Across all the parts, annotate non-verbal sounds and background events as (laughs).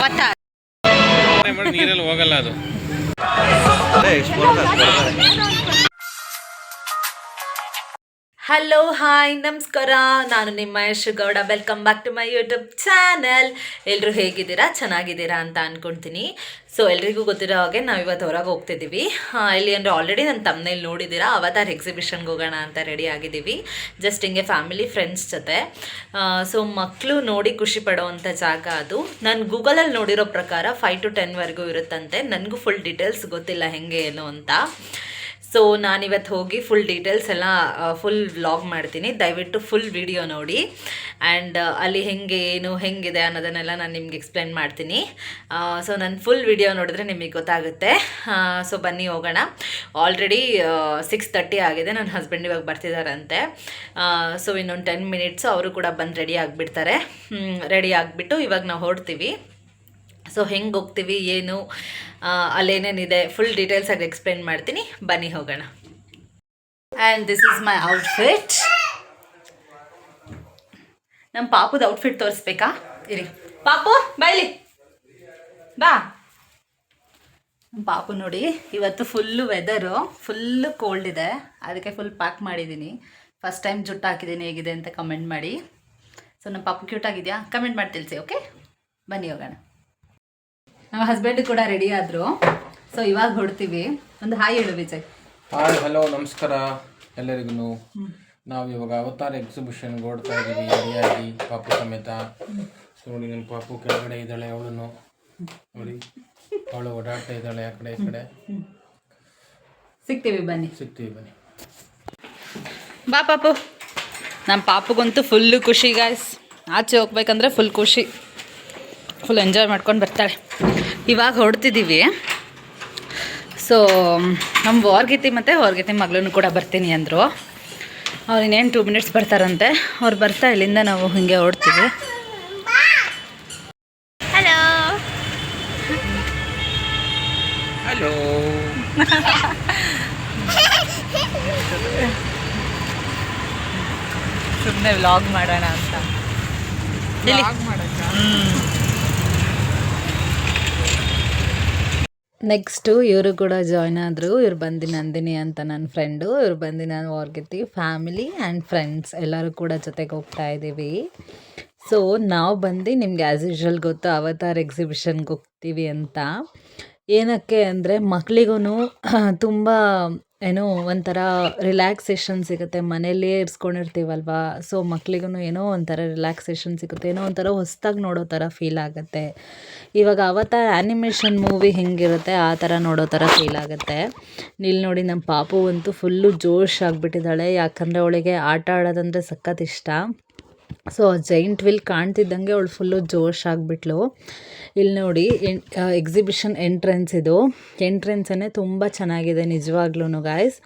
Avatar. ನೀರಲ್ಲಿ ಹೋಗಲ್ಲ ಅದು. ಹಲೋ ಹಾಯ್ ನಮಸ್ಕಾರ. ನಾನು ನಿಮ್ಮ Yashu Gowda. Welcome back to my YouTube channel ಎಲ್ಲರೂ ಹೇಗಿದ್ದೀರಾ? ಚೆನ್ನಾಗಿದ್ದೀರಾ ಅಂತ ಅಂದ್ಕೊಳ್ತೀನಿ ಸೊ ಎಲ್ರಿಗೂ ಗೊತ್ತಿರೋ ಹಾಗೆ ನಾವು ಇವತ್ತು ಹೊರಗೆ ಹೋಗ್ತಿದ್ದೀವಿ. ಇಲ್ಲಿ ಅಂದರೆ ಆಲ್ರೆಡಿ ನನ್ನ ತಮ್ಮನೇಲಿ ನೋಡಿದ್ದೀರಾ? ಅವತಾರ್ ಎಕ್ಸಿಬಿಷನ್ಗೆ ಹೋಗೋಣ ಅಂತ ರೆಡಿ ಆಗಿದ್ದೀವಿ. ಜಸ್ಟ್ ಹಿಂಗೆ ಫ್ಯಾಮಿಲಿ ಫ್ರೆಂಡ್ಸ್ ಜೊತೆ. ಸೊ ಮಕ್ಕಳು ನೋಡಿ ಖುಷಿ ಪಡೋವಂಥ ಜಾಗ ಅದು. ನಾನು ಗೂಗಲಲ್ಲಿ ನೋಡಿರೋ ಪ್ರಕಾರ ಫೈವ್ ಟು ಟೆನ್ವರೆಗೂ ಇರುತ್ತಂತೆ. ನನಗೂ ಫುಲ್ ಡೀಟೇಲ್ಸ್ ಗೊತ್ತಿಲ್ಲ ಹೆಂಗೆ ಏನು ಅಂತ. ಸೊ ನಾನಿವತ್ತು ಹೋಗಿ ಫುಲ್ ಡೀಟೇಲ್ಸ್ ಎಲ್ಲ ಫುಲ್ ವ್ಲಾಗ್ ಮಾಡ್ತೀನಿ. ದಯವಿಟ್ಟು ಫುಲ್ ವಿಡಿಯೋ ನೋಡಿ. ಆ್ಯಂಡ್ ಅಲ್ಲಿ ಹೆಂಗೆ, ಏನು, ಹೆಂಗಿದೆ ಅನ್ನೋದನ್ನೆಲ್ಲ ನಾನು ನಿಮ್ಗೆ ಎಕ್ಸ್ಪ್ಲೇನ್ ಮಾಡ್ತೀನಿ. ಸೊ ನಾನು ಫುಲ್ ವಿಡಿಯೋ ನೋಡಿದ್ರೆ ನಿಮಗೆ ಗೊತ್ತಾಗುತ್ತೆ. ಸೊ ಬನ್ನಿ ಹೋಗೋಣ. ಆಲ್ರೆಡಿ ಸಿಕ್ಸ್ ತರ್ಟಿ ಆಗಿದೆ. ನನ್ನ ಹಸ್ಬೆಂಡ್ ಇವಾಗ ಬರ್ತಿದ್ದಾರಂತೆ ಸೊ ಇನ್ನೊಂದು ಟೆನ್ ಮಿನಿಟ್ಸು ಅವರು ಕೂಡ ಬಂದು ರೆಡಿ ಆಗಿಬಿಡ್ತಾರೆ. ರೆಡಿ ಆಗಿಬಿಟ್ಟು ಇವಾಗ ನಾವು ಹೊರಡ್ತೀವಿ. ಸೊ ಹೆಂಗೆ ಹೋಗ್ತೀವಿ, ಏನು ಅಲ್ಲೇನೇನಿದೆ ಫುಲ್ ಡೀಟೇಲ್ಸ್ ಆಗಿ ಎಕ್ಸ್ಪ್ಲೇನ್ ಮಾಡ್ತೀನಿ. ಬನ್ನಿ, ಹೋಗೋಣ. And this is my outfit ನಮ್ಮ ಪಾಪುದ ಔಟ್ಫಿಟ್ ತೋರಿಸ್ಬೇಕಾ? ಇರಿ. ಪಾಪು, ಬೈಲಿ. ಬಾ. ನಮ್ಮ ಪಾಪು ನೋಡಿ, ಇವತ್ತು ಫುಲ್ಲು ವೆದರು ಫುಲ್ಲು ಕೋಲ್ಡ್ ಇದೆ. ಅದಕ್ಕೆ ಫುಲ್ ಪ್ಯಾಕ್ ಮಾಡಿದ್ದೀನಿ ಫಸ್ಟ್ ಟೈಮ್ ಜುಟ್ಟು ಹಾಕಿದ್ದೀನಿ ಹೇಗಿದೆ ಅಂತ ಕಮೆಂಟ್ ಮಾಡಿ. ಸೊ ನಮ್ಮ ಪಾಪು ಕ್ಯೂಟ್ ಆಗಿದೆಯಾ? ಕಮೆಂಟ್ ಮಾಡಿ ತಿಳಿಸಿ ಓಕೆ ಬನ್ನಿ, ಹೋಗೋಣ. ನಮ್ಮ ಹಸ್ಬೆಂಡ್ ಕೂಡ ರೆಡಿ ಆದ್ರು. ಸೊ ಇವಾಗ ಹೊಡ್ತೀವಿ. ಒಂದು ಹಾಯ್ ಹೇಳು ವಿಜಯ್. ಹಾಯ್ ಹಲೋ ನಮಸ್ಕಾರ ಎಲ್ಲರಿಗೂ. ನಾವು ಇವಾಗ ಅವತಾರ ಎಕ್ಸಿಬಿಷನ್ ಓಡ್ತಾ ಇದ್ದೀವಿ ರೆಡಿಯಾಗಿ ಪಾಪು ಸಮೇತ. ನೋಡಿ ನನ್ನ ಪಾಪು ಕೆಳಗಡೆ ಇದ್ದಾಳೆ ಅವಳು ನೋಡಿ. ಅವಳು ಓಡಾಡ್ತಾ ಇದ್ದಾಳೆ ಆ ಕಡೆ ಈ ಕಡೆ. ಸಿಗ್ತೀವಿ ಬನ್ನಿ. ಸಿಗ್ತೀವಿ ಬನ್ನಿ. ಬಾ ಪಾಪು. ನಮ್ಮ ಪಾಪುಗಂತೂ ಫುಲ್ಲು ಖುಷಿ ಗಾಯ್ಸ್ ಆಚೆ ಹೋಗ್ಬೇಕಂದ್ರೆ ಫುಲ್ ಖುಷಿ. ಫುಲ್ ಎಂಜಾಯ್ ಮಾಡ್ಕೊಂಡು ಬರ್ತಾಳೆ. ಇವಾಗ ಹೊಡ್ತಿದ್ದೀವಿ ಸೊ ನಮ್ಮ ವಾರ್ಗಿತಿ ಮತ್ತು ವಾರ್ಗಿತಿ ಮಗಳೂ ಕೂಡ ಬರ್ತೀನಿ ಅಂದರು. ಅವ್ರು ಇನ್ನೇನು ಟೂ ಮಿನಿಟ್ಸ್ ಬರ್ತಾರಂತೆ. ಅವ್ರು ಬರ್ತಾ ಇಲ್ಲಿಂದ ನಾವು ಹಿಂಗೆ ಹೊರಡ್ತೀವಿ. ಹಲೋ (laughs) ಸುಮ್ಮನೆ ವ್ಲಾಗ್ ಮಾಡೋಣ ಅಂತ. ಇಲ್ಲಿ. ನೆಕ್ಸ್ಟು ಇವರು ಕೂಡ ಜಾಯ್ನ್ ಆದರು. ಇವ್ರು ಬಂದು ನಂದಿನಿ ಅಂತ ನನ್ನ ಫ್ರೆಂಡು ಇವ್ರು ಬಂದು ನಾನು ಅವ್ರಿಗೆ ಫ್ಯಾಮಿಲಿ ಆ್ಯಂಡ್ ಫ್ರೆಂಡ್ಸ್ ಎಲ್ಲರೂ ಕೂಡ ಜೊತೆಗೆ ಹೋಗ್ತಾ ಇದ್ದೀವಿ. ಸೊ ನಾವು ಬಂದು ನಿಮ್ಗೆ ಆ್ಯಸ್ ಯೂಶ್ವಲ್ ಗೊತ್ತು ಅವತಾರ್ ಎಕ್ಸಿಬಿಷನ್ಗೆ ಹೋಗ್ತೀವಿ ಅಂತ. ಏನಕ್ಕೆ ಅಂದರೆ ಮಕ್ಳಿಗೂ ತುಂಬ ಏನೋ ಒಂಥರ ರಿಲ್ಯಾಕ್ಸೇಷನ್ ಸಿಗುತ್ತೆ. ಮನೆಯಲ್ಲೇ ಇರ್ಸ್ಕೊಂಡಿರ್ತೀವಲ್ವ? ಸೊ ಮಕ್ಳಿಗೂ ಏನೋ ಒಂಥರ ರಿಲ್ಯಾಕ್ಸೇಷನ್ ಸಿಗುತ್ತೆ. ಏನೋ ಒಂಥರ ಹೊಸ್ದಾಗಿ ನೋಡೋ ಥರ ಫೀಲ್ ಆಗುತ್ತೆ. ಇವಾಗ ಅವತಾರ ಆ್ಯನಿಮೇಷನ್ ಮೂವಿ ಹೆಂಗಿರುತ್ತೆ, ಆ ಥರ ನೋಡೋ ಥರ ಫೀಲ್ ಆಗುತ್ತೆ. ಇಲ್ಲಿ ನೋಡಿ ನಮ್ಮ ಪಾಪು ಅಂತೂ ಫುಲ್ಲು ಜೋಶ್ ಆಗಿಬಿಟ್ಟಿದ್ದಾಳೆ. ಯಾಕಂದರೆ ಅವಳಿಗೆ ಆಟ ಆಡೋದಂದರೆ ಸಖತ್ ಇಷ್ಟ. ಸೊ ಜೈಂಟ್ ವಿಲ್ ಕಾಣ್ತಿದ್ದಂಗೆ ಅವಳು ಫುಲ್ಲು ಜೋಶ್ ಆಗಿಬಿಟ್ಲು. ಇಲ್ಲಿ ನೋಡಿ ಎಕ್ಸಿಬಿಷನ್ ಎಂಟ್ರೆನ್ಸ್ ಇದು. ಎಂಟ್ರೆನ್ಸೇ ತುಂಬ ಚೆನ್ನಾಗಿದೆ ನಿಜವಾಗ್ಲೂ ಗಾಯ್ಸ್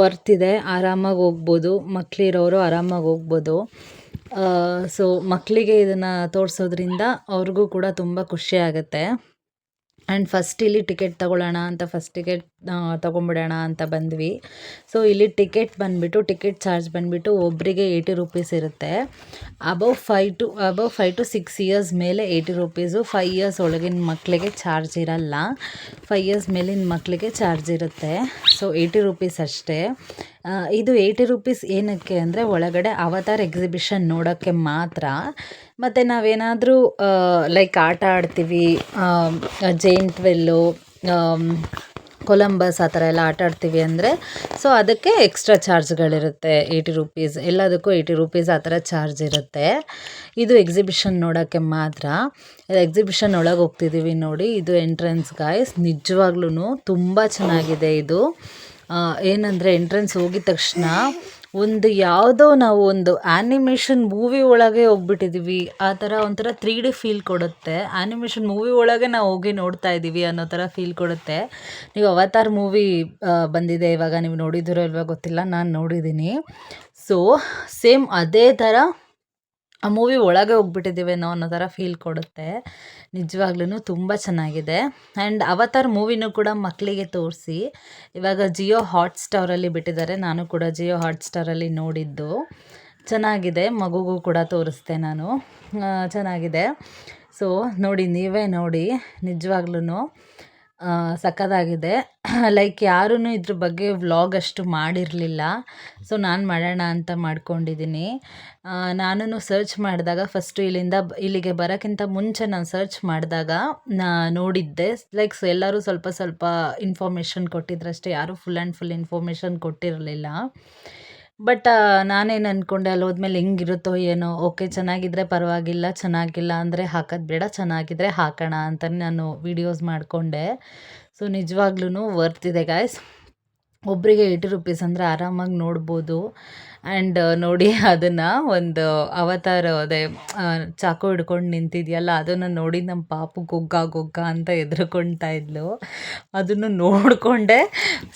ವರ್ತ್ ಇದೆ, ಆರಾಮಾಗಿ ಹೋಗ್ಬೋದು ಮಕ್ಕಳಿರೋರು ಆರಾಮಾಗಿ ಹೋಗ್ಬೋದು. ಸೊ ಮಕ್ಕಳಿಗೆ ಇದನ್ನು ತೋರಿಸೋದ್ರಿಂದ ಅವ್ರಿಗೂ ಕೂಡ ತುಂಬ ಖುಷಿ ಆ್ಯಂಡ್ ಫಸ್ಟ್ ಇಲ್ಲಿ ಟಿಕೆಟ್ ತಗೊಳ್ಳೋಣ ಅಂತ ಫಸ್ಟ್ ಟಿಕೆಟ್ ತೊಗೊಂಬಿಡೋಣ ಅಂತ ಬಂದ್ವಿ. ಸೊ ಇಲ್ಲಿ ಟಿಕೆಟ್ ಬಂದುಬಿಟ್ಟು ಟಿಕೆಟ್ ಚಾರ್ಜ್ ಬಂದುಬಿಟ್ಟು ಒಬ್ಬರಿಗೆ ಏಯ್ಟಿ ರುಪೀಸ್ ಇರುತ್ತೆ. Above five to above five to six years ಮೇಲೆ ಏಯ್ಟಿ ರುಪೀಸು ಫೈ ಇಯರ್ಸ್ ಒಳಗಿನ ಮಕ್ಕಳಿಗೆ ಚಾರ್ಜ್ ಇರಲ್ಲ. ಫೈ ಇಯರ್ಸ್ ಮೇಲಿನ ಮಕ್ಕಳಿಗೆ ಚಾರ್ಜ್ ಇರುತ್ತೆ. ಸೊ ಏಯ್ಟಿ ರುಪೀಸ್ ಅಷ್ಟೇ. ಇದು ಏಯ್ಟಿ ರುಪೀಸ್ ಏನಕ್ಕೆ ಅಂದರೆ ಒಳಗಡೆ ಅವತಾರ್ ಎಕ್ಸಿಬಿಷನ್ ನೋಡೋಕ್ಕೆ ಮಾತ್ರ. ಮತ್ತು ನಾವೇನಾದರೂ ಲೈಕ್ ಆಟ ಆಡ್ತೀವಿ ಜೈನ್ ಟ್ವೆಲ್ಲು ಕೊಲಂಬಸ್ ಆ ಥರ ಎಲ್ಲ ಆಟ ಆಡ್ತೀವಿ ಅಂದರೆ ಸೊ ಅದಕ್ಕೆ ಎಕ್ಸ್ಟ್ರಾ ಚಾರ್ಜ್ಗಳಿರುತ್ತೆ ಏಯ್ಟಿ ರುಪೀಸ್ ಎಲ್ಲದಕ್ಕೂ ಏಯ್ಟಿ ರುಪೀಸ್ ಆ ಥರ ಚಾರ್ಜ್ ಇರುತ್ತೆ. ಇದು ಎಕ್ಸಿಬಿಷನ್ ನೋಡೋಕ್ಕೆ ಮಾತ್ರ. ಎಕ್ಸಿಬಿಷನ್ ಒಳಗೆ ಹೋಗ್ತಿದ್ದೀವಿ ನೋಡಿ, ಇದು ಎಂಟ್ರೆನ್ಸ್ ಗಾಯ್ಸ್ ನಿಜವಾಗ್ಲೂ ತುಂಬ ಚೆನ್ನಾಗಿದೆ ಇದು. ಏನಂದರೆ ಎಂಟ್ರೆನ್ಸ್ ಹೋಗಿದ ತಕ್ಷಣ ಒಂದು ಯಾವುದೋ ನಾವು ಒಂದು ಆ್ಯನಿಮೇಷನ್ ಮೂವಿ ಒಳಗೆ ಹೋಗ್ಬಿಟ್ಟಿದ್ದೀವಿ ಆ ಥರ ಒಂಥರ ತ್ರೀ ಡಿ ಫೀಲ್ ಕೊಡುತ್ತೆ. ಆ್ಯನಿಮೇಷನ್ ಮೂವಿ ಒಳಗೆ ನಾವು ಹೋಗಿ ನೋಡ್ತಾ ಇದ್ದೀವಿ ಅನ್ನೋ ಥರ ಫೀಲ್ ಕೊಡುತ್ತೆ. ನೀವು ಅವತಾರ್ ಮೂವಿ ಬಂದಿದೆ ಇವಾಗ, ನೀವು ನೋಡಿದಿರೋ ಇಲ್ವೋ ಗೊತ್ತಿಲ್ಲ, ನಾನು ನೋಡಿದ್ದೀನಿ ಸೊ ಸೇಮ್ ಅದೇ ಥರ ಆ ಮೂವಿ ಒಳಗೆ ಹೋಗ್ಬಿಟ್ಟಿದ್ದೀವೇನೋ ಅನ್ನೋ ಥರ ಫೀಲ್ ಕೊಡುತ್ತೆ. ನಿಜವಾಗ್ಲೂ ತುಂಬ ಚೆನ್ನಾಗಿದೆ. ಆ್ಯಂಡ್ ಅವತಾರ್ ಮೂವಿನೂ ಕೂಡ ಮಕ್ಕಳಿಗೆ ತೋರಿಸಿ. ಇವಾಗ ಜಿಯೋ ಹಾಟ್ಸ್ಟಾರಲ್ಲಿ ಬಿಟ್ಟಿದ್ದಾರೆ. ನಾನು ಕೂಡ ಜಿಯೋ ಹಾಟ್ಸ್ಟಾರಲ್ಲಿ ನೋಡಿದ್ದು. ಚೆನ್ನಾಗಿದೆ. ಮಗುಗೂ ಕೂಡ ತೋರಿಸ್ದೆ ನಾನು. ಚೆನ್ನಾಗಿದೆ. ಸೊ ನೋಡಿ, ನೀವೇ ನೋಡಿ. ನಿಜವಾಗ್ಲೂ ಸಖತ್ತಾಗಿದೆ. (clears throat) ಲೈಕ್ ಯಾರೂ ಇದ್ರ ಬಗ್ಗೆ ವ್ಲಾಗ್ ಅಷ್ಟು ಮಾಡಿರಲಿಲ್ಲ. ಸೊ ನಾನು ಮಾಡೋಣ ಅಂತ ಮಾಡ್ಕೊಂಡಿದ್ದೀನಿ ನಾನು ಸರ್ಚ್ ಮಾಡಿದಾಗ ಫಸ್ಟು ಇಲ್ಲಿಂದ ಇಲ್ಲಿಗೆ ಬರೋಕ್ಕಿಂತ ಮುಂಚೆ ನಾನು ಸರ್ಚ್ ಮಾಡಿದಾಗ ನಾ ನೋಡಿದ್ದೆ. ಲೈಕ್ ಎಲ್ಲರೂ ಸ್ವಲ್ಪ ಸ್ವಲ್ಪ ಇನ್ಫಾರ್ಮೇಷನ್ ಕೊಟ್ಟಿದ್ರಷ್ಟೇ. ಯಾರೂ ಫುಲ್ ಆ್ಯಂಡ್ ಫುಲ್ ಇನ್ಫಾರ್ಮೇಷನ್ ಕೊಟ್ಟಿರಲಿಲ್ಲ. ಬಟ್ ನಾನೇನು ಅಂದ್ಕೊಂಡೆ ಅಲ್ಲಿ ಹೋದ್ಮೇಲೆ ಹೆಂಗಿರುತ್ತೋ ಏನೋ ಓಕೆ ಚೆನ್ನಾಗಿದ್ರೆ ಪರವಾಗಿಲ್ಲ, ಚೆನ್ನಾಗಿಲ್ಲ ಅಂದರೆ ಹಾಕೋದು ಬೇಡ, ಚೆನ್ನಾಗಿದ್ರೆ ಹಾಕೋಣ ಅಂತ ನಾನು ವೀಡಿಯೋಸ್ ಮಾಡಿಕೊಂಡೆ. ಸೊ ನಿಜವಾಗ್ಲೂ ವರ್ತ್ ಇದೆ ಗಾಯ್ಸ್ ಒಬ್ಬರಿಗೆ ಏಯ್ಟಿ ರುಪೀಸ್ ಅಂದರೆ ಆರಾಮಾಗಿ ನೋಡ್ಬೋದು. ಆ್ಯಂಡ್ ನೋಡಿ ಅದನ್ನು ಒಂದು ಅವತಾರ, ಅದೇ ಚಾಕು ಹಿಡ್ಕೊಂಡು ನಿಂತಿದೆಯಲ್ಲ, ಅದನ್ನು ನೋಡಿ ನಮ್ಮ ಪಾಪು ಗೊಗ್ಗ ಗೊಗ್ಗ ಅಂತ ಎದ್ರುಕೊಳ್ತಾ ಇದ್ಲು. ಅದನ್ನು ನೋಡಿಕೊಂಡೆ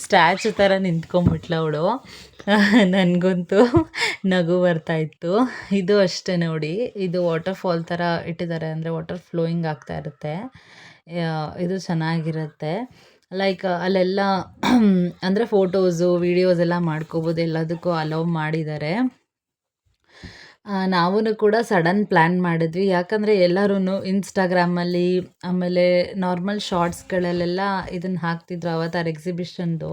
ಸ್ಟ್ಯಾಚು ಥರ ನಿಂತ್ಕೊಂಡ್ಬಿಟ್ಲು ಅವಳು. (laughs) ನನಗಂತೂ ನಗು ಬರ್ತಾ ಇತ್ತು. ಇದು ಅಷ್ಟೇ ನೋಡಿ. ಇದು ವಾಟರ್ ಫಾಲ್ ಥರ ಇಟ್ಟಿದ್ದಾರೆ ಅಂದರೆ ವಾಟರ್ ಫ್ಲೋಯಿಂಗ್ ಆಗ್ತಾ ಇರುತ್ತೆ. ಇದು ಚೆನ್ನಾಗಿರುತ್ತೆ. ಲೈಕ್ ಅಲ್ಲೆಲ್ಲ, ಅಂದರೆ ಫೋಟೋಸು ವೀಡಿಯೋಸ್ ಎಲ್ಲ ಮಾಡ್ಕೋಬೋದು, ಎಲ್ಲದಕ್ಕೂ ಅಲೌ ಮಾಡಿದ್ದಾರೆ. ನಾವೂ ಕೂಡ ಸಡನ್ ಪ್ಲ್ಯಾನ್ ಮಾಡಿದ್ವಿ. ಯಾಕಂದರೆ ಎಲ್ಲರೂ ಇನ್ಸ್ಟಾಗ್ರಾಮಲ್ಲಿ ಆಮೇಲೆ ನಾರ್ಮಲ್ ಶಾರ್ಟ್ಸ್ಗಳಲ್ಲೆಲ್ಲ ಇದನ್ನು ಹಾಕ್ತಿದ್ರು ಅವತಾರ್ ಎಕ್ಸಿಬಿಷನ್ದು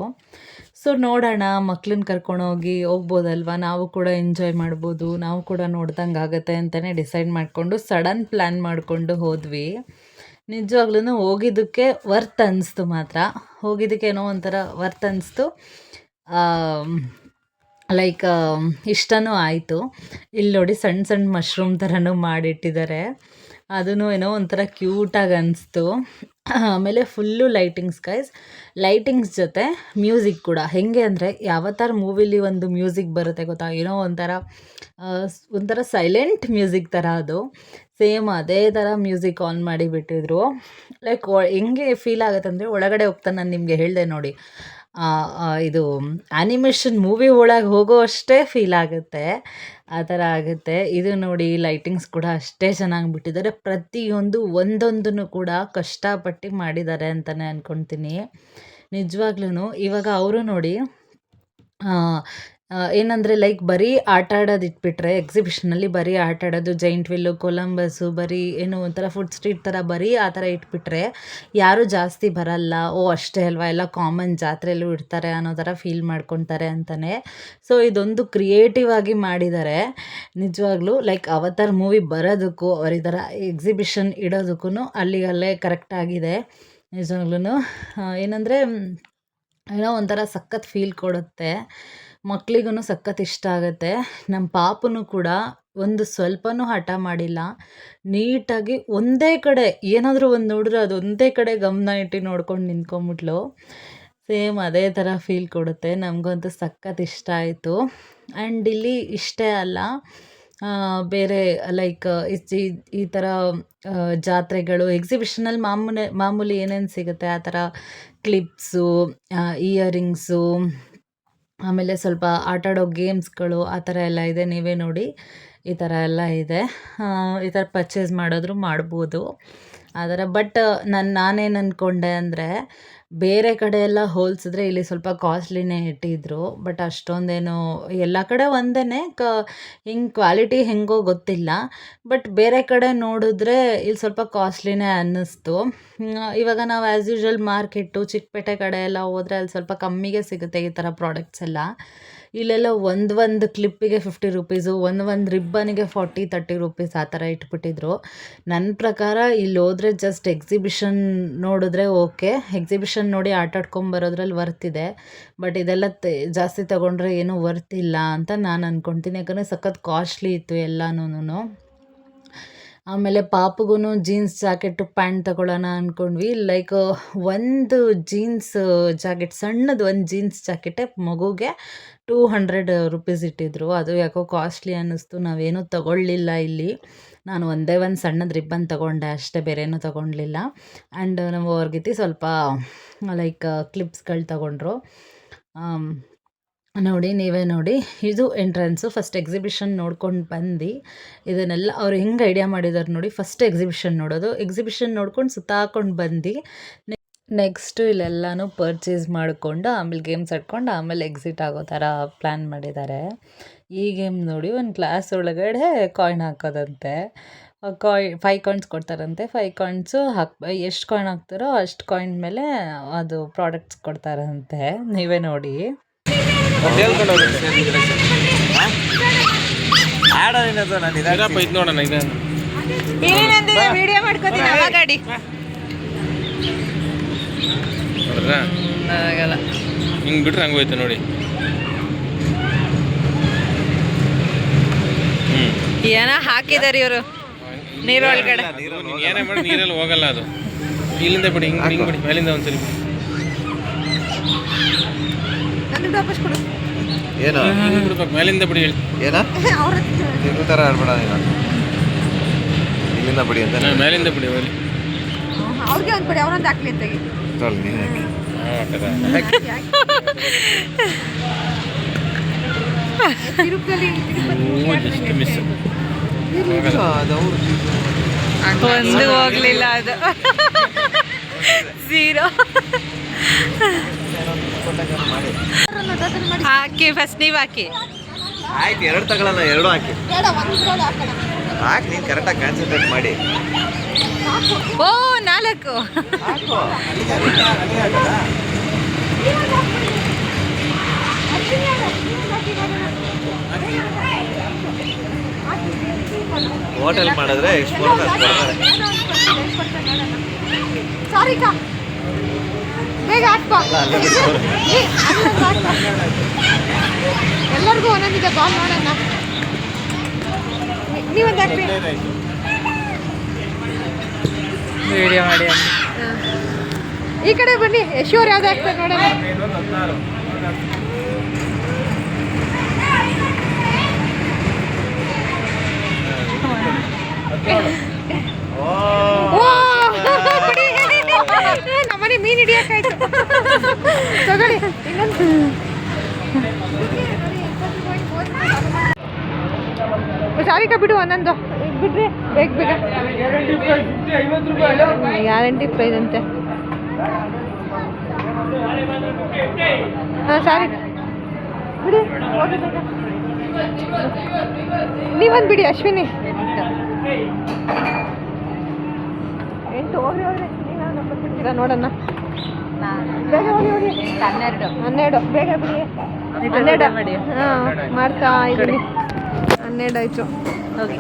ಸೊ ನೋಡೋಣ ಮಕ್ಳನ್ನ ಕರ್ಕೊಂಡೋಗಿ ಹೋಗ್ಬೋದಲ್ವ? ನಾವು ಕೂಡ ಎಂಜಾಯ್ ಮಾಡ್ಬೋದು, ನಾವು ಕೂಡ ನೋಡ್ದಂಗೆ ಆಗುತ್ತೆ ಅಂತಲೇ ಡಿಸೈಡ್ ಮಾಡಿಕೊಂಡು ಸಡನ್ ಪ್ಲ್ಯಾನ್ ಮಾಡಿಕೊಂಡು ಹೋದ್ವಿ. ನಿಜವಾಗ್ಲೂ ಹೋಗಿದ್ದಕ್ಕೆ ವರ್ತ್ ಅನ್ನಿಸ್ತು ಮಾತ್ರ. ಹೋಗಿದ್ದಕ್ಕೆ ಏನೋ ಒಂಥರ ವರ್ತ್ ಅನ್ನಿಸ್ತು ಲೈಕ್ ಇಷ್ಟನೂ ಆಯಿತು. ಇಲ್ಲಿ ನೋಡಿ ಸಣ್ಣ ಸಣ್ಣ ಮಶ್ರೂಮ್ ಥರನೂ ಮಾಡಿಟ್ಟಿದ್ದಾರೆ. ಅದೂ ಏನೋ ಒಂಥರ ಕ್ಯೂಟಾಗಿ ಅನ್ನಿಸ್ತು ಆಮೇಲೆ ಫುಲ್ಲು ಲೈಟಿಂಗ್ಸ್ ಗೈಸ್. ಲೈಟಿಂಗ್ಸ್ ಜೊತೆ ಮ್ಯೂಸಿಕ್ ಕೂಡ. ಹೇಗೆ ಅಂದರೆ ಯಾವತ್ತಾರ ಮೂವಿಲಿ ಒಂದು ಮ್ಯೂಸಿಕ್ ಬರುತ್ತೆ ಗೊತ್ತಾ? ಏನೋ ಒಂಥರ ಒಂಥರ ಸೈಲೆಂಟ್ ಮ್ಯೂಸಿಕ್ ಥರ ಅದು. ಸೇಮ್ ಅದೇ ಥರ ಮ್ಯೂಸಿಕ್ ಆನ್ ಮಾಡಿ ಬಿಟ್ಟಿದ್ರು. ಲೈಕ್ ಹೆಂಗೆ ಫೀಲ್ ಆಗುತ್ತೆ ಅಂದರೆ ಒಳಗಡೆ ಹೋಗ್ತಾ ನಾನು ನಿಮಗೆ ಹೇಳಿದೆ ನೋಡಿ. ಇದು ಆ್ಯನಿಮೇಷನ್ ಮೂವಿ ಒಳಗೆ ಹೋಗೋ ಅಷ್ಟೇ ಫೀಲ್ ಆಗುತ್ತೆ. ಆ ಥರ ಆಗುತ್ತೆ. ಇದು ನೋಡಿ ಲೈಟಿಂಗ್ಸ್ ಕೂಡ ಅಷ್ಟೇ ಚೆನ್ನಾಗಿ ಬಿಟ್ಟಿದ್ದಾರೆ. ಪ್ರತಿಯೊಂದು ಒಂದೊಂದನ್ನು ಕೂಡ ಕಷ್ಟಪಟ್ಟು ಮಾಡಿದ್ದಾರೆ ಅಂತಲೇ ಅಂದ್ಕೊಳ್ತೀನಿ ನಿಜವಾಗ್ಲೂ ಇವಾಗ ಅವರು ನೋಡಿ ಏನಂದರೆ ಲೈಕ್ ಬರೀ ಆಟ ಆಡೋದು ಇಟ್ಬಿಟ್ರೆ ಎಕ್ಸಿಬಿಷನಲ್ಲಿ ಬರೀ ಆಟ ಆಡೋದು ಜೈಂಟ್ ವಿಲ್ಲು ಕೊಲಂಬಸ್ಸು ಬರೀ ಏನು ಒಂಥರ ಫುಡ್ ಸ್ಟ್ರೀಟ್ ಥರ ಬರೀ ಆ ಥರ ಇಟ್ಬಿಟ್ರೆ, ಯಾರೂ ಜಾಸ್ತಿ ಬರಲ್ಲ. ಓ, ಅಷ್ಟೇ ಅಲ್ವಾ? ಎಲ್ಲ ಕಾಮನ್ ಜಾತ್ರೆಯಲ್ಲೂ ಇಡ್ತಾರೆ ಅನ್ನೋ ಥರ ಫೀಲ್ ಮಾಡ್ಕೊತಾರೆ ಅಂತಲೇ ಸೊ ಇದೊಂದು ಕ್ರಿಯೇಟಿವ್ ಆಗಿ ಮಾಡಿದ್ದಾರೆ ನಿಜವಾಗ್ಲೂ ಲೈಕ್ ಅವತಾರ್ ಮೂವಿ ಬರೋದಕ್ಕೂ ಅವ್ರ ಈ ಥರ ಎಕ್ಸಿಬಿಷನ್ ಇಡೋದಕ್ಕೂ ಅಲ್ಲಿಗಲ್ಲೇ ಕರೆಕ್ಟಾಗಿದೆ ನಿಜವಾಗ್ಲೂ ಏನಂದರೆ, ಏನೋ ಒಂಥರ ಸಖತ್ ಫೀಲ್ ಕೊಡುತ್ತೆ. ಮಕ್ಳಿಗೂ ಸಖತ್ ಇಷ್ಟ ಆಗುತ್ತೆ. ನಮ್ಮ ಪಾಪನೂ ಕೂಡ ಒಂದು ಸ್ವಲ್ಪನೂ ಹಠ ಮಾಡಿಲ್ಲ. ನೀಟಾಗಿ ಒಂದೇ ಕಡೆ ಏನಾದರೂ ಒಂದು ನೋಡಿದ್ರೆ ಅದು ಒಂದೇ ಕಡೆ ಗಮನ ಇಟ್ಟು ನೋಡ್ಕೊಂಡು ನಿಂತ್ಕೊಂಬಿಟ್ಲು. ಸೇಮ್ ಅದೇ ಥರ ಫೀಲ್ ಕೊಡುತ್ತೆ. ನಮಗಂತೂ ಸಖತ್ ಇಷ್ಟ ಆಯಿತು. ಆ್ಯಂಡ್ ಇಲ್ಲಿ ಇಷ್ಟೇ ಅಲ್ಲ ಬೇರೆ ಲೈಕ್ ಈ ಥರ ಆ, ಜಾತ್ರೆಗಳು ಎಕ್ಸಿಬಿಷನಲ್ಲಿ ಮಾಮೂಲಿ ಮಾಮೂಲಿ ಏನೇನು ಸಿಗುತ್ತೆ? ಆ ಥರ ಕ್ಲಿಪ್ಸು ಇಯರಿಂಗ್ಸು ಆಮೇಲೆ ಸ್ವಲ್ಪ ಆಟ ಆಡೋ ಗೇಮ್ಸ್ಗಳು ಆ ಥರ ಎಲ್ಲ ಇದೆ. ನೀವೇ ನೋಡಿ ಈ ಥರ ಎಲ್ಲ ಇದೆ. ಈ ಥರ ಪರ್ಚೇಸ್ ಮಾಡಿದ್ರು ಮಾಡ್ಬೋದು. ಆ ಥರ ಬಟ್ ನಾನು, ನಾನೇನು ಅಂದ್ಕೊಂಡೆ ಅಂದರೆ ಬೇರೆ ಕಡೆ ಎಲ್ಲ ಹೋಲಿಸಿದ್ರೆ ಇಲ್ಲಿ ಸ್ವಲ್ಪ ಕಾಸ್ಟ್ಲಿನೇ ಇಟ್ಟಿದ್ರು ಬಟ್ ಅಷ್ಟೊಂದೇನು ಎಲ್ಲ ಕಡೆ ಒಂದೇ ಕ, ಹಿಂಗೆ ಕ್ವಾಲಿಟಿ ಹೆಂಗೋ ಗೊತ್ತಿಲ್ಲ ಬಟ್ ಬೇರೆ ಕಡೆ ನೋಡಿದ್ರೆ ಇಲ್ಲಿ ಸ್ವಲ್ಪ ಕಾಸ್ಟ್ಲಿನೇ ಅನ್ನಿಸ್ತು. ಇವಾಗ ನಾವು ಆ್ಯಸ್ ಯೂಶ್ವಲ್ ಮಾರ್ಕೆಟು ಚಿಕ್ಕಪೇಟೆ ಕಡೆ ಎಲ್ಲ ಹೋದರೆ ಅಲ್ಲಿ ಸ್ವಲ್ಪ ಕಮ್ಮಿಗೆ ಸಿಗುತ್ತೆ ಈ ಥರ ಪ್ರಾಡಕ್ಟ್ಸ್ ಎಲ್ಲ. ಇಲ್ಲೆಲ್ಲ ಒಂದು ಒಂದು ಕ್ಲಿಪ್ಪಿಗೆ ಫಿಫ್ಟಿ ರುಪೀಸು ಒಂದು ಒಂದು ರಿಬ್ಬನಿಗೆ ಫಾರ್ಟಿ ತರ್ಟಿ ರುಪೀಸ್ ಆ ಥರ ಇಟ್ಬಿಟ್ಟಿದ್ರು. ನನ್ನ ಪ್ರಕಾರ ಇಲ್ಲಿ ಹೋದರೆ ಜಸ್ಟ್ ಎಕ್ಸಿಬಿಷನ್ ನೋಡಿದ್ರೆ ಓಕೆ ಎಕ್ಸಿಬಿಷನ್ ನೋಡಿ ಆಟಾಡ್ಕೊಂಬರೋದ್ರಲ್ಲಿ ವರ್ತ್ ಇದೆ. ಬಟ್ ಇದೆಲ್ಲ ಜಾಸ್ತಿ ತೊಗೊಂಡ್ರೆ ಏನೂ ವರ್ತ್ ಇಲ್ಲ ಅಂತ ನಾನು ಅಂದ್ಕೊಳ್ತೀನಿ ಯಾಕಂದರೆ ಸಖತ್ ಕಾಸ್ಟ್ಲಿ ಇತ್ತು ಎಲ್ಲನೂ ಆಮೇಲೆ ಪಾಪುಗೂ ಜೀನ್ಸ್ ಜಾಕೆಟ್ ಪ್ಯಾಂಟ್ ತಗೊಳ್ಳೋಣ ಅಂದ್ಕೊಂಡ್ವಿ ಲೈಕ್ ಒಂದು ಜೀನ್ಸ್ ಜಾಕೆಟ್ ಸಣ್ಣದು ಒಂದು ಜೀನ್ಸ್ ಜಾಕೆಟೇ ಮಗುಗೆ ಟೂ ಹಂಡ್ರೆಡ್ ರುಪೀಸ್ ಇಟ್ಟಿದ್ರು. ಅದು ಯಾಕೋ ಕಾಸ್ಟ್ಲಿ ಅನ್ನಿಸ್ತು. ನಾವೇನೂ ತಗೊಳ್ಳಿಲ್ಲ ಇಲ್ಲಿ. ನಾನು ಒಂದೇ ಒಂದು ಸಣ್ಣದು ರಿಬ್ಬನ್ ತಗೊಂಡೆ, ಅಷ್ಟೇ ಬೇರೇನೂ ತಗೊಳ್ಲಿಲ್ಲ ಆ್ಯಂಡ್ ನಮ್ಮ ಅವ್ರಿಗೆ ಸ್ವಲ್ಪ ಲೈಕ್ ಕ್ಲಿಪ್ಸ್ಗಳು ತಗೊಂಡ್ರು. ನೋಡಿ, ನೀವೇ ನೋಡಿ. ಇದು ಎಂಟ್ರೆನ್ಸು ಫಸ್ಟ್ ಎಕ್ಸಿಬಿಷನ್ ನೋಡ್ಕೊಂಡು ಬಂದು ಇದನ್ನೆಲ್ಲ ಅವ್ರು ಹೆಂಗೆ ಐಡಿಯಾ ಮಾಡಿದ್ದಾರೆ ನೋಡಿ ಫಸ್ಟ್ ಎಕ್ಸಿಬಿಷನ್ ನೋಡೋದು. ಎಕ್ಸಿಬಿಷನ್ ನೋಡ್ಕೊಂಡು ಸುತ್ತಾಕೊಂಡು ಬಂದು ನೆಕ್ಸ್ಟು ಇಲ್ಲೆಲ್ಲನೂ ಪರ್ಚೇಸ್ ಮಾಡಿಕೊಂಡು, ಆಮೇಲೆ ಗೇಮ್ಸ್ ಆಡ್ಕೊಂಡು, ಆಮೇಲೆ ಎಕ್ಸಿಟ್ ಆಗೋ ಥರ ಪ್ಲ್ಯಾನ್ ಮಾಡಿದ್ದಾರೆ. ಈ ಗೇಮ್ ನೋಡಿ ಒಂದು ಕ್ಲಾಸ್ ಒಳಗಡೆ ಕಾಯಿನ್ ಹಾಕೋದಂತೆ. ಕಾಯ್ ಫೈ ಕಾಯಿನ್ಸ್ ಕೊಡ್ತಾರಂತೆ. ಫೈವ್ ಕಾಯಿನ್ಸು ಹಾಕ್, ಎಷ್ಟು ಕಾಯಿನ್ ಹಾಕ್ತಾರೋ ಅಷ್ಟು ಕಾಯಿನ್ ಮೇಲೆ ಅದು ಪ್ರಾಡಕ್ಟ್ಸ್ ಕೊಡ್ತಾರಂತೆ. ನೀವೇ ನೋಡಿ ಆಡೋದಿನದು ನಾನು ಇರಪ್ಪ ಇದು ನೋಡೋಣ ಇದೆ ವಿಡಿಯೋ ಮಾಡ್ಕೋತೀನಿ ಗಾಡಿ ನೋಡಿದ್ರಾ ಆಗಲ್ಲ ಹಿಂಗೆ ಬಿಟ್ರೆ ಹಂಗೆ ಹೋಯ್ತು ನೋಡಿ. ಏನೋ ಹಾಕಿದಾರೆ ಇವರು. ನೀರೊಳಗಡೆ ನೀನು ಏನೇ ಮಾಡಿ ನೀರಲ್ಲಿ ಹೋಗಲ್ಲ ಅದು. ಇಲ್ಲಿಂದ ಬಿಡಿ ಹಿಂಗೆ ಹಿಂಗೆ ಬಿಡಿ ಮೇಲಿಂದ ಒಂದ್ಸಲಿ ಬಿಡಿ. ಏನು ಕೊಡು. ಏನು? ಮೇಲಿಂದ ಬಿಡಿ ಹೇಳಿ. ಏನ? ತಿಂಗಳು ಥರ ಆಡ್ಬೇಡ ನೀನು ಇಲ್ಲಿಂದ ಬಿಡಿ ಅಂತ ಮೇಲಿಂದ ಬಿಡಿ ಹೋಗಿ ಅವ್ರಿಗೆ ಒಂದು ಬಿಡಿ ಅವರೊಂದು ಹಾಕ್ಲಿ ಅಂತ ತೊಗೊಳ್ಳಿ ನೀನು ಅವ್ರು ಒಂದು ಹೋಗ್ಲಿಲ್ಲ ಅದು. (laughs) ಝೀರೋ ಹಾಕಿ ಫಸ್ಟ್ ನೀವು ಹಾಕಿ. ಆಯ್ತು ಎರಡು ತಗೊಳ್ಳಲ್ಲ ಎರಡು ಹಾಕಿ. ಹಾಕಿ ನೀನು ಕರೆಕ್ಟಾಗಿ ಕಾನ್ಸಂಟ್ರೇಟ್ ಮಾಡಿ. ಓ ನಾಲ್ಕು. ಹೋಟೆಲ್ ಮಾಡಿದ್ರೆ ಎಷ್ಟು ಕೊಡ್ತಾರೆ? ಬೇಗ ಹಾಕ್ಬಾ. ಎಲ್ಲರಿಗೂ ಒಂದೊಂದಿದೆ ಬಾಲ್ ನೋಡೋಣ. ನೀ- ನೀವೊಂದು ಹಾಕ್ರಿ. ವಿಡಿಯೋ ಮಾಡಿ ಈ ಕಡೆ ಬನ್ನಿ ಯಶೋರ್ ಯಾವ್ದು ಹಾಕ್ತಾರೆ ನೋಡೋಣ. ಓ ಮೀನ್ ತಗೊಳ್ಳಿ, ಇನ್ನೊಂದು. ಬಿಡು ಒಂದೊಂದು. ಬಿಡ್ರಿ, ಬೇಗ ಬೇಗ ಗ್ಯಾರಂಟಿ ಪ್ರೈಸ್ ಅಂತೆ. ಹಾಂ, ಸಾರಿ. ಬಿಡಿ. ನೀವೊಂದು ಬಿಡಿ, ಅಶ್ವಿನಿ. ಎಂಟು, ಹೋಗ್ರಿ ಹೋಗ್ರಿ. ನಂಬರ್ ಕೊಡ್ತೀರಾ? ನೋಡೋಣ. ಬೇಗ ಹೋಗಿ ಹೋಗಿ ಹನ್ನೆರಡು ಹನ್ನೆರಡು ಬೇಗ ಬಿಡಿ ಇದು ಹನ್ನೆರಡು ಬಿಡಿ ಮಾಡಿ. ಹಾಂ ಮಾಡ್ತಾ ಇದ್ದೀನಿ ಹನ್ನೆರಡು ಆಯಿತು ಹೋಗಿ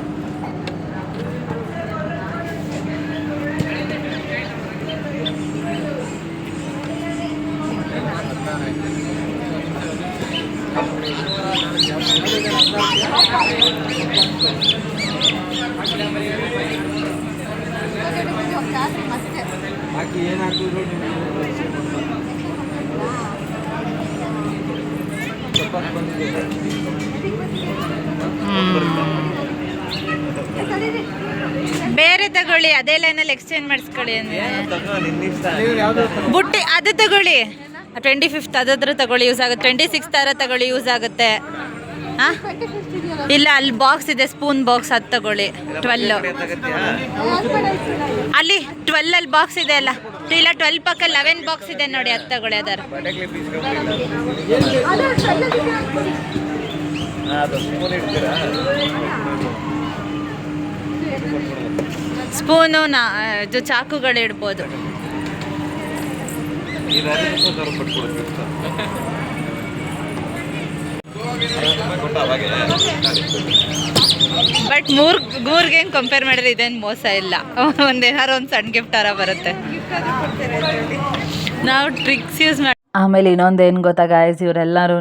ಹಾಕಿ ಏನು ಹಾಕಿದ್ರು ಬೇರೆ ತಗೊಳ್ಳಿ ಅದೇ ಲೈನಲ್ಲಿ ಎಕ್ಸ್ಚೇಂಜ್ ಮಾಡಿಸ್ಕೊಳ್ಳಿ ಅಂದ್ರೆ. ಬುಟ್ಟಿ ಅದು ತಗೊಳ್ಳಿ. ಟ್ವೆಂಟಿ ಫಿಫ್ತ್ ಅದಾದ್ರೂ ತಗೊಳ್ಳಿ ಯೂಸ್ ಆಗುತ್ತೆ. ಟ್ವೆಂಟಿ ಸಿಕ್ಸ್ ಥರ ತಗೊಳ್ಳಿ ಯೂಸ್ ಆಗುತ್ತೆ. ಹಾಂ ಇಲ್ಲ, ಅಲ್ಲಿ ಬಾಕ್ಸ್ ಇದೆ ಸ್ಪೂನ್ ಬಾಕ್ಸ್ ಅದು ತಗೊಳ್ಳಿ. ಟ್ವೆಲ್ ಅಲ್ಲಿ ಟ್ವೆಲ್ ಅಲ್ಲಿ ಬಾಕ್ಸ್ ಇದೆ ಅಲ್ಲ? ಇಲ್ಲ ಟ್ವೆಲ್ ಪಕ್ಕ ಲೆವೆನ್ ಬಾಕ್ಸ್ ಇದೆ ನೋಡಿ, ಅದು ತಗೊಳ್ಳಿ, ಅದರ. ಸ್ಪೂನು ನಾ, ಇದು ಚಾಕುಗಳು ಇಡ್ಬೋದು ಈ ರಾಜಕೀಯ ತರ ಪಟ್ಕೊಡು ಕೊಟ್ಟ ಅವಾಗೆ ಬಟ್ ಮೂರ್ ಮೂರ್ಗೆ ಏನು ಕಂಪೇರ್ ಮಾಡಿದ್ರೆ ಇದೇನು ಮೋಸ ಇಲ್ಲ. ಒಂದೇನಾರು ಒಂದು ಸಣ್ಣ ಗಿಫ್ಟ್ ಆರ ಬರುತ್ತೆ. ನಾವು ಟ್ರಿಕ್ಸ್ ಯೂಸ್ ಮಾಡಿ ಆಮೇಲೆ ಇನ್ನೊಂದೇನು ಗೊತ್ತಾ ಗಾಯ್ಸ್ ಇವರೆಲ್ಲರೂ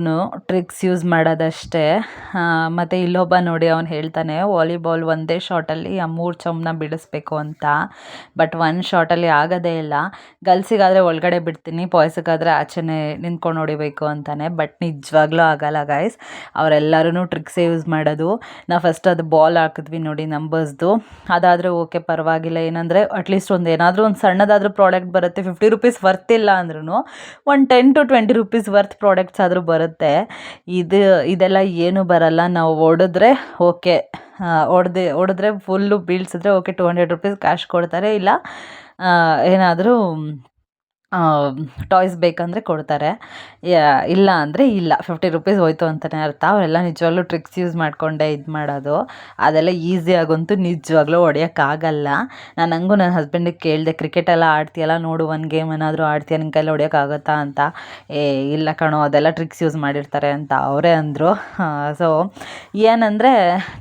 ಟ್ರಿಕ್ಸ್ ಯೂಸ್ ಮಾಡೋದಷ್ಟೇ. ಮತ್ತು ಇಲ್ಲೊಬ್ಬ ನೋಡಿ ಅವನು ಹೇಳ್ತಾನೆ ವಾಲಿಬಾಲ್ ಒಂದೇ ಶಾಟಲ್ಲಿ ಆ ಮೂರು ಚಮ್ನ ಬಿಡಿಸ್ಬೇಕು ಅಂತ. ಬಟ್ ಒನ್ ಶಾಟಲ್ಲಿ ಆಗೋದೇ ಇಲ್ಲ. ಗರ್ಲ್ಸಿಗಾದರೆ ಒಳಗಡೆ ಬಿಡ್ತೀನಿ ಬಾಯ್ಸಿಗಾದರೆ ಆಚೆನೇ ನಿಂತ್ಕೊಂಡು ಹೊಡಿಬೇಕು ಅಂತಾನೆ. ಬಟ್ ನಿಜವಾಗ್ಲೂ ಆಗಲ್ಲ ಗಾಯ್ಸ್ ಅವರೆಲ್ಲರೂ ಟ್ರಿಕ್ಸೇ ಯೂಸ್ ಮಾಡೋದು. ನಾವು ಫಸ್ಟ್ ಅದು ಬಾಲ್ ಹಾಕಿದ್ವಿ ನೋಡಿ ನಂಬರ್ಸ್ದು ಅದಾದರೆ ಓಕೆ ಪರವಾಗಿಲ್ಲ. ಏನಂದರೆ ಅಟ್ಲೀಸ್ಟ್ ಒಂದು ಏನಾದರೂ ಒಂದು ಸಣ್ಣದಾದರೂ ಪ್ರಾಡಕ್ಟ್ ಬರುತ್ತೆ. ಫಿಫ್ಟಿ ರುಪೀಸ್ ವರ್ತಿಲ್ಲ ಅಂದ್ರೂ one ten to twenty rupees worth products ಆದರೂ ಬರುತ್ತೆ. ಇದು, ಇದೆಲ್ಲ ಏನೂ ಬರಲ್ಲ. ನಾವು ಹೊಡೆದ್ರೆ ಓಕೆ ಹೊಡೆದು, ಹೊಡೆದ್ರೆ full ಬೀಳ್ಸಿದ್ರೆ okay two hundred rupees cash ಕೊಡ್ತಾರೆ. ಇಲ್ಲ ಏನಾದರೂ ಟಾಯ್ಸ್ ಬೇಕಂದರೆ ಕೊಡ್ತಾರೆ. ಇಲ್ಲ ಅಂದರೆ ಇಲ್ಲ. ಫಿಫ್ಟಿ ರುಪೀಸ್ ಹೋಯ್ತು ಅಂತಲೇ ಅರ್ಥ. ಅವರೆಲ್ಲ ನಿಜವಾಗ್ಲೂ ಟ್ರಿಕ್ಸ್ ಯೂಸ್ ಮಾಡಿಕೊಂಡೇ ಇದು ಮಾಡೋದು. ಅದೆಲ್ಲ ಈಸಿಯಾಗಂತೂ ನಿಜವಾಗ್ಲೂ ಹೊಡೆಯೋಕ್ಕಾಗಲ್ಲ. ನಾನು ಹಂಗೂ ನನ್ನ ಹಸ್ಬೆಂಡಿಗೆ ಕೇಳಿದೆ ಕ್ರಿಕೆಟ್ ಎಲ್ಲ ಆಡ್ತೀಯಲ್ಲ, ನೋಡು ಒಂದು ಗೇಮ್ ಏನಾದರೂ ಆಡ್ತೀಯ ನಿನ್ನ ಕೈಲಿ ಹೊಡೆಯೋಕ್ಕಾಗತ್ತಾ? ಅಂತ. ಏ, ಇಲ್ಲ ಕಣೋ, ಅದೆಲ್ಲ ಟ್ರಿಕ್ಸ್ ಯೂಸ್ ಮಾಡಿರ್ತಾರೆ ಅಂತ ಅವರೇ ಅಂದರು. ಸೊ ಏನಂದರೆ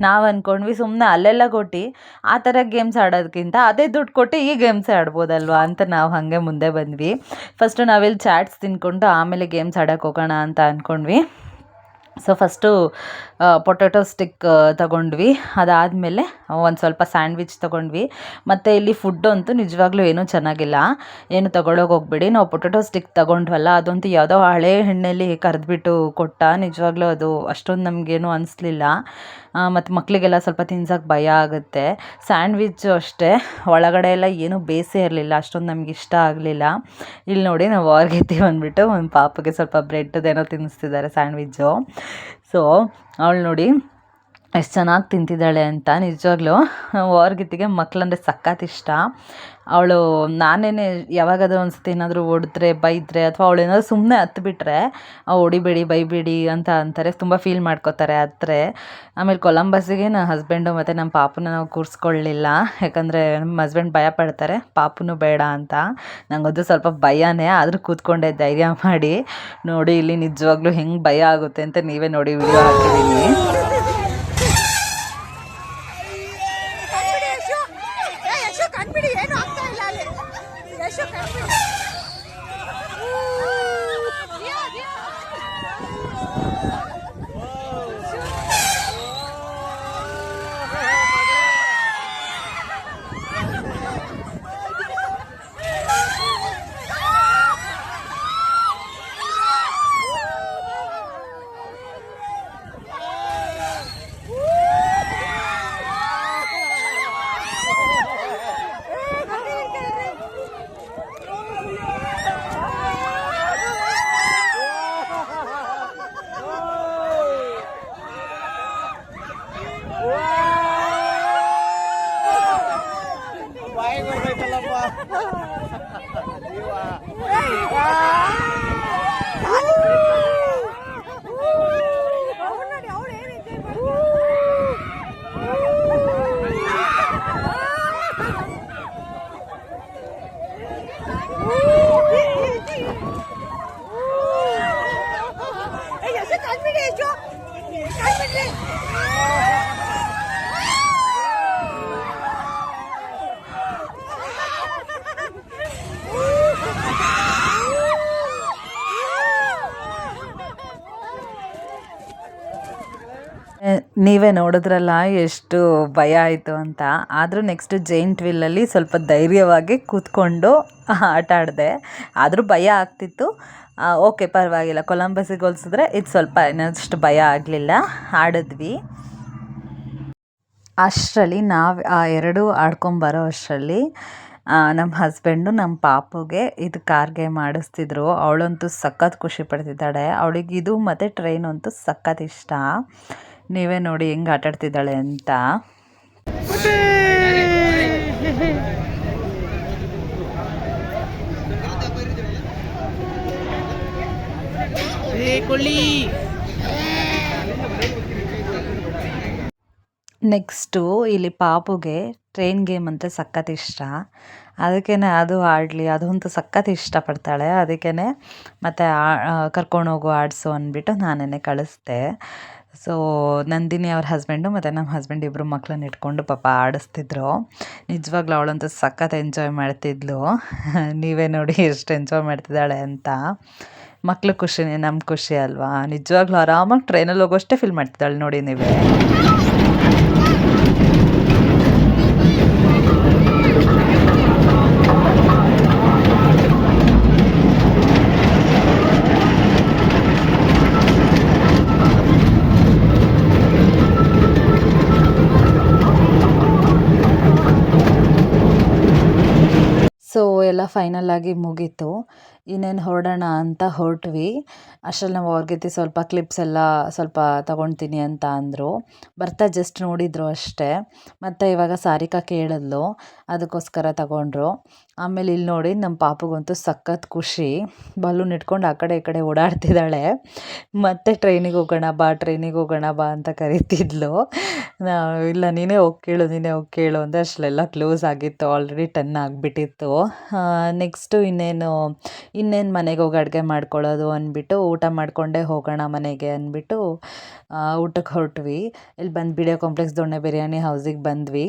ನಾವು ಅಂದ್ಕೊಂಡ್ವಿ ಸುಮ್ಮನೆ ಅಲ್ಲೆಲ್ಲ ಕೊಟ್ಟು, ಆ ಥರ ಗೇಮ್ಸ್ ಆಡೋದಕ್ಕಿಂತ ಅದೇ ದುಡ್ಡು ಕೊಟ್ಟು ಈ ಗೇಮ್ಸೇ ಆಡ್ಬೋದಲ್ವಾ ಅಂತ ನಾವು ಹಾಗೆ ಮುಂದೆ ಬಂದ್ವಿ. ಫಸ್ಟು ನಾವಿಲ್ಲಿ ಚಾಟ್ಸ್ ತಿನ್ಕೊಂಡು ಆಮೇಲೆ ಗೇಮ್ಸ್ ಆಡೋಕೆ ಹೋಗೋಣ ಅಂತ ಅಂದ್ಕೊಂಡ್ವಿ ಸೊ ಫಸ್ಟು ಪೊಟೊಟೊ ಸ್ಟಿಕ್ ತಗೊಂಡ್ವಿ. ಅದಾದಮೇಲೆ ಒಂದು ಸ್ವಲ್ಪ ಸ್ಯಾಂಡ್ವಿಚ್ ತೊಗೊಂಡ್ವಿ. ಮತ್ತು ಇಲ್ಲಿ ಫುಡ್ ಅಂತೂ ನಿಜವಾಗ್ಲೂ ಏನೂ ಚೆನ್ನಾಗಿಲ್ಲ. ಏನು ತಗೊಳ್ಳೋಕೆ ಹೋಗ್ಬೇಡಿ. ನಾವು ಪೊಟೊಟೊ ಸ್ಟಿಕ್ ತಗೊಂಡ್ವಲ್ಲ, ಅದಂತೂ ಯಾವುದೋ ಹಳೆ ಹೆಣ್ಣಲ್ಲಿ ಕರೆದ್ಬಿಟ್ಟು ಕೊಟ್ಟ ನಿಜವಾಗ್ಲೂ ಅದು ಅಷ್ಟೊಂದು ನಮಗೇನು ಅನಿಸ್ಲಿಲ್ಲ. ಮತ್ತು ಮಕ್ಕಳಿಗೆಲ್ಲ ಸ್ವಲ್ಪ ತಿನ್ಸೋಕ್ಕೆ ಭಯ ಆಗುತ್ತೆ. ಸ್ಯಾಂಡ್ವಿಚ್ಚು ಅಷ್ಟೇ. ಒಳಗಡೆ ಎಲ್ಲ ಏನೂ ಬೇಸೇ ಇರಲಿಲ್ಲ. ಅಷ್ಟೊಂದು ನಮ್ಗೆ ಇಷ್ಟ ಆಗಲಿಲ್ಲ. ಇಲ್ಲಿ ನೋಡಿ ನಾವು ಹೊರ್ಗೆತ್ತಿ ಬಂದುಬಿಟ್ಟು ಒಂದು ಪಾಪಗೆ ಸ್ವಲ್ಪ ಬ್ರೆಡ್ದೇನೋ ತಿನ್ನಿಸ್ತಿದ್ದಾರೆ ಸ್ಯಾಂಡ್ವಿಚ್ಚು. ಸೊ ಅವಳು ನೋಡಿ ಎಷ್ಟು ಚೆನ್ನಾಗಿ ತಿಂತಿದ್ದಾಳೆ ಅಂತ ನಿಜವಾಗ್ಲೂ. ಅವ್ರಿಗಿತ್ತಿಗೆ ಮಕ್ಕಳಂದ್ರೆ ಸಖತ್ ಇಷ್ಟ. ಅವಳು ನಾನೇನೆ ಯಾವಾಗಾದ್ರೂ ಒಂದ್ಸತಿ ಏನಾದರೂ ಹೊಡೆದ್ರೆ ಬೈದ್ರೆ ಅಥವಾ ಅವಳು ಏನಾದರೂ ಸುಮ್ಮನೆ ಹತ್ಬಿಟ್ರೆ ಹೊಡಿಬೇಡಿ ಬೈಬೇಡಿ ಅಂತ ಅಂತಾರೆ. ತುಂಬ ಫೀಲ್ ಮಾಡ್ಕೋತಾರೆ ಹತ್ತರೆ ಆಮೇಲೆ ಕೊಲಂಬಸ್ಸಿಗೆ ನನ್ನ ಹಸ್ಬೆಂಡು ಮತ್ತು ನಮ್ಮ ಪಾಪುನ ನಾವು ಕೂರಿಸ್ಕೊಳ್ಳಿಲ್ಲ. ಯಾಕಂದರೆ ನಮ್ಮ ಹಸ್ಬೆಂಡ್ ಭಯ ಪಡ್ತಾರೆ. ಪಾಪುನೂ ಬೇಡ ಅಂತ. ನಂಗದು ಸ್ವಲ್ಪ ಭಯನೇ. ಆದರೂ ಕೂತ್ಕೊಂಡೆ ಧೈರ್ಯ ಮಾಡಿ. ನೋಡಿ, ಇಲ್ಲಿ ನಿಜವಾಗ್ಲೂ ಹೆಂಗೆ ಭಯ ಆಗುತ್ತೆ ಅಂತ ನೀವೇ ನೋಡಿ ವಿಡಿಯೋ ಹಾಕಿದ್ದೀನಿ ಕಣ್ಬಿಡಿ ಯಶು ಏ ಯಶು ಕಣ್ಬಿಡಿ ಏನು ಆಗ್ತಾ ಇಲ್ಲ ಅಲ್ಲಿ ಯಶು ಕಣ್ಬಿಡಿ ದಿಯಾ, ದಿಯಾ. ಅವ್ಳು ನೋಡಿ, ಅವ್ಳು ಏನ್ enjoy ಮಾಡ್ತಿದ್ದಾಳೆ. ಏ, ಯಶು, ಕಣ್ಬಿಡಿ, ಯಶು. ಕಣ್ಬಿಡ್ರಿ. ಏ, ನೀವೇ ನೋಡಿದ್ರಲ್ಲ ಎಷ್ಟು ಭಯ ಆಯಿತು ಅಂತ. ಆದರೂ ನೆಕ್ಸ್ಟ್ ಜೈಂಟ್ ವಿಲ್ಲಲ್ಲಿ ಸ್ವಲ್ಪ ಧೈರ್ಯವಾಗಿ ಕೂತ್ಕೊಂಡು ಆಟ ಆಡಿದೆ. ಆದರೂ ಭಯ ಆಗ್ತಿತ್ತು. ಓಕೆ, ಪರವಾಗಿಲ್ಲ. ಕೊಲಂಬಸ್ಸಿಗೆ ಹೋಲಿಸಿದ್ರೆ ಇದು ಸ್ವಲ್ಪ ಇನ್ನಷ್ಟು ಭಯ ಆಗಲಿಲ್ಲ. ಆಡಿದ್ವಿ. ಅಷ್ಟರಲ್ಲಿ ನಾವು, ಆ, ಎರಡು ಆಡ್ಕೊಂಬರೋ ಅಷ್ಟರಲ್ಲಿ ನಮ್ಮ ಹಸ್ಬೆಂಡು ನಮ್ಮ ಪಾಪುಗೆ ಇದು ಕಾರ್ ಗೇಮ್ ಆಡಿಸ್ತಿದ್ರು. ಅವಳಂತೂ ಸಖತ್ ಖುಷಿ ಪಡ್ತಿದ್ದಾಳೆ. ಅವಳಿಗೆ ಇದು ಮತ್ತು ಟ್ರೈನ್ ಅಂತೂ ಸಖತ್ ಇಷ್ಟ. ನೀವೇ ನೋಡಿ ಹೆಂಗೆ ಆಟಾಡ್ತಿದ್ದಾಳೆ ಅಂತ. ನೆಕ್ಸ್ಟು ಇಲ್ಲಿ ಪಾಪುಗೆ ಟ್ರೈನ್ ಗೇಮ್ ಅಂದರೆ ಸಖತ್ ಇಷ್ಟ. ಅದಕ್ಕೇ ಅದು ಆಡಲಿ, ಅದಂತೂ ಸಖತ್ ಇಷ್ಟಪಡ್ತಾಳೆ. ಅದಕ್ಕೇ ಮತ್ತು ಕರ್ಕೊಂಡೋಗು ಆಡಿಸು ಅಂದ್ಬಿಟ್ಟು ನಾನೇ ಕಳಿಸ್ದೆ. ಸೊ ನಂದಿನಿ ಅವ್ರ ಹಸ್ಬೆಂಡು ಮತ್ತು ನಮ್ಮ ಹಸ್ಬೆಂಡ್ ಇಬ್ಬರು ಮಕ್ಕಳನ್ನ ಇಟ್ಕೊಂಡು ಪಾಪ ಆಡಿಸ್ತಿದ್ರು. ನಿಜವಾಗ್ಲೂ ಅವಳಂತೂ ಸಖತ್ ಎಂಜಾಯ್ ಮಾಡ್ತಿದ್ಲು. (laughs) ನೀವೇ ನೋಡಿ ಎಷ್ಟು ಎಂಜಾಯ್ ಮಾಡ್ತಿದ್ದಾಳೆ ಅಂತ. ಮಕ್ಳು ಖುಷಿನೇ ನಮ್ಮ ಖುಷಿ ಅಲ್ವಾ? ನಿಜವಾಗ್ಲೂ ಆರಾಮಾಗಿ ಟ್ರೈನಲ್ಲಿ ಹೋಗೋಷ್ಟೇ ಫೀಲ್ ಮಾಡ್ತಿದ್ದಾಳೆ ನೋಡಿ ನೀವೇ. ಸೊ ಎಲ್ಲ ಫೈನಲ್ ಆಗಿ ಮುಗೀತು. ಇನ್ನೇನು ಹೊರಡೋಣ ಅಂತ ಹೊರಟ್ವಿ. ಅಷ್ಟ್ರಲ್ಲಿ ನಾವು ಅವ್ರಿಗೆ ಸ್ವಲ್ಪ ಕ್ಲಿಪ್ಸ್ ಎಲ್ಲ ಸ್ವಲ್ಪ ತಗೊಳ್ತೀನಿ ಅಂತ ಅಂದರು. ಬರ್ತಾ ಜಸ್ಟ್ ನೋಡಿದರು ಅಷ್ಟೇ. ಮತ್ತು ಇವಾಗ ಸಾರಿಕಾ ಕೇಳಿದ್ಲು. ಅದಕ್ಕೋಸ್ಕರ ತಗೊಂಡ್ರು. ಆಮೇಲೆ ಇಲ್ಲಿ ನೋಡಿ ನಮ್ಮ ಪಾಪಗಂತೂ ಸಖತ್ ಖುಷಿ. ಬಲೂನ್ ಇಟ್ಕೊಂಡು ಆ ಕಡೆ ಈ ಕಡೆ ಓಡಾಡ್ತಿದ್ದಾಳೆ. ಮತ್ತೆ ಟ್ರೈನಿಗೆ ಹೋಗೋಣ ಬಾ ಟ್ರೈನಿಗೆ ಹೋಗೋಣ ಬಾ ಅಂತ ಕರಿತಿದ್ಲು. ಇಲ್ಲ, ನೀನೇ ಹೋಗಿ ಕೇಳು, ನೀನೇ ಹೋಗಿ ಕೇಳು ಅಂದರೆ ಅಷ್ಟೆಲ್ಲ ಕ್ಲೋಸ್ ಆಗಿತ್ತು. ಆಲ್ರೆಡಿ ಟೆನ್ ಆಗಿಬಿಟ್ಟಿತ್ತು. ನೆಕ್ಸ್ಟು ಇನ್ನೇನು ಇನ್ನೇನು ಮನೆಗೆ ಹೋಗಿ ಅಡುಗೆ ಮಾಡ್ಕೊಳ್ಳೋದು ಅಂದ್ಬಿಟ್ಟು ಊಟ ಮಾಡಿಕೊಂಡೇ ಹೋಗೋಣ ಮನೆಗೆ ಅಂದ್ಬಿಟ್ಟು ಊಟಕ್ಕೆ ಹೊರಟ್ವಿ. ಇಲ್ಲಿ ಬಂದು ಬಿಡಿಯೋ ಕಾಂಪ್ಲೆಕ್ಸ್ ದೊಣ್ಣೆ ಬಿರಿಯಾನಿ ಹೌಸಿಗೆ ಬಂದ್ವಿ.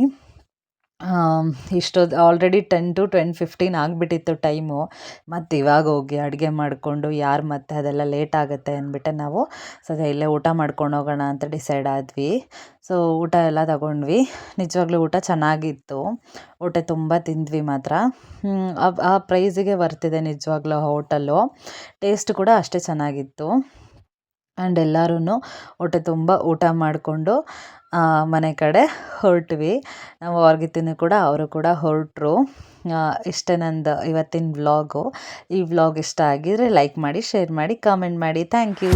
ಇಷ್ಟೊತ್ತು already ten to ten fifteen ಆಗಿಬಿಟ್ಟಿತ್ತು ಟೈಮು. ಮತ್ತು ಇವಾಗ ಹೋಗಿ ಅಡುಗೆ ಮಾಡಿಕೊಂಡು ಯಾರು ಮತ್ತೆ ಅದೆಲ್ಲ ಲೇಟ್ ಆಗುತ್ತೆ ಅಂದ್ಬಿಟ್ಟು ನಾವು ಸದ್ಯ ಇಲ್ಲೇ ಊಟ ಮಾಡ್ಕೊಂಡು ಹೋಗೋಣ ಅಂತ ಡಿಸೈಡ್ ಆದ್ವಿ. ಸೊ ಊಟ ಎಲ್ಲ ತಗೊಂಡ್ವಿ. ನಿಜವಾಗ್ಲೂ ಊಟ ಚೆನ್ನಾಗಿತ್ತು. ಊಟ ತುಂಬ ತಿಂದ್ವಿ ಮಾತ್ರ. ಆ- ಪ್ರೈಸಿಗೆ ಬರ್ತಿದೆ ನಿಜವಾಗ್ಲೂ ಹೋಟಲ್ಲು ಟೇಸ್ಟ್ ಕೂಡ ಅಷ್ಟೇ ಚೆನ್ನಾಗಿತ್ತು. ಆ್ಯಂಡ್ ಎಲ್ಲರೂ ಹೊಟ್ಟೆ ತುಂಬ ಊಟ ಮಾಡಿಕೊಂಡು ಮನೆ ಕಡೆ ಹೊರಟ್ವಿ. ನಾವು ಹೊರ್ಗಿತ್ತೀನಿ ಕೂಡ, ಅವರು ಕೂಡ ಹೊರಟ್ರು. ಇಷ್ಟೇ ನಂದು ಇವತ್ತಿನ ವ್ಲಾಗು. ಈ ವ್ಲಾಗ್ ಇಷ್ಟ ಆಗಿದರೆ ಲೈಕ್ ಮಾಡಿ, ಶೇರ್ ಮಾಡಿ, ಕಾಮೆಂಟ್ ಮಾಡಿ. Thank you.